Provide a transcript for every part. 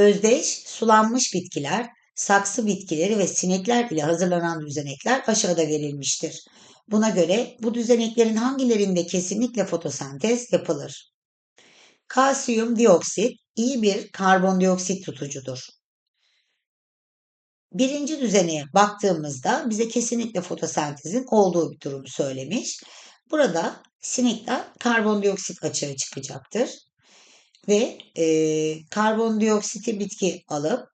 Özdeş, sulanmış bitkiler, saksı bitkileri ve sinekler ile hazırlanan düzenekler aşağıda verilmiştir. Buna göre bu düzeneklerin hangilerinde kesinlikle fotosentez yapılır? Kalsiyum dioksit iyi bir karbondioksit tutucudur. Birinci düzeneye baktığımızda bize kesinlikle fotosentezin olduğu bir durumu söylemiş. Burada sinekten karbondioksit açığa çıkacaktır. Ve e, karbondioksiti bitki alıp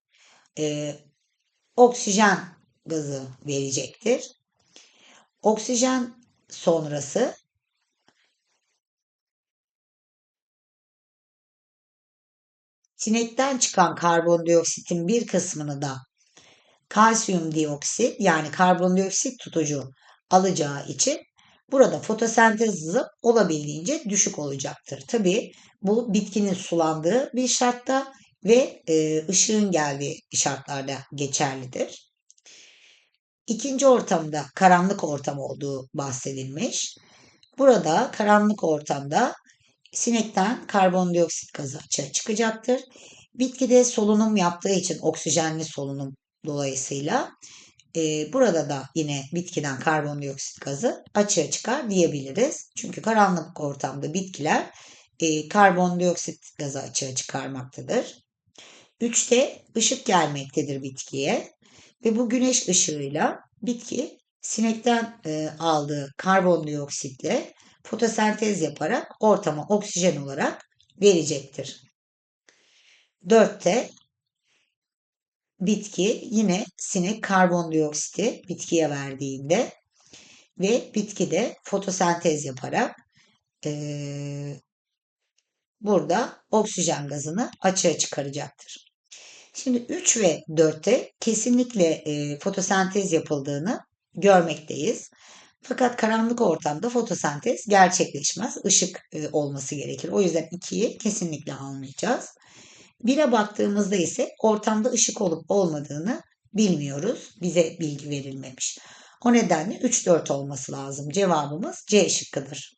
e, oksijen gazı verecektir. Oksijen sonrası sinekten çıkan karbondioksitin bir kısmını da kalsiyum dioksit yani karbondioksit tutucu alacağı için burada fotosentez hızı olabildiğince düşük olacaktır. Tabi bu bitkinin sulandığı bir şartta ve e, ışığın geldiği şartlarda geçerlidir. İkinci ortamda karanlık ortam olduğu bahsedilmiş. Burada karanlık ortamda sinekten karbondioksit gazı açığa çıkacaktır. Bitkide solunum yaptığı için oksijenli solunum dolayısıyla e, burada da yine bitkiden karbondioksit gazı açığa çıkar diyebiliriz. Çünkü karanlık ortamda bitkiler e, karbondioksit gazı açığa çıkarmaktadır. Üçte ışık gelmektedir bitkiye ve bu güneş ışığıyla bitki sinekten e, aldığı karbondioksitle fotosentez yaparak ortama oksijen olarak verecektir. Dörtte bitki yine sinek karbondioksiti bitkiye verdiğinde ve bitki de fotosentez yaparak e, burada oksijen gazını açığa çıkaracaktır. Şimdi 3 ve 4'te kesinlikle e, fotosentez yapıldığını görmekteyiz. Fakat karanlık ortamda fotosentez gerçekleşmez. Işık e, olması gerekir. O yüzden 2'yi kesinlikle almayacağız. 1'e baktığımızda ise ortamda ışık olup olmadığını bilmiyoruz. Bize bilgi verilmemiş. O nedenle 3-4 olması lazım. Cevabımız C şıkkıdır.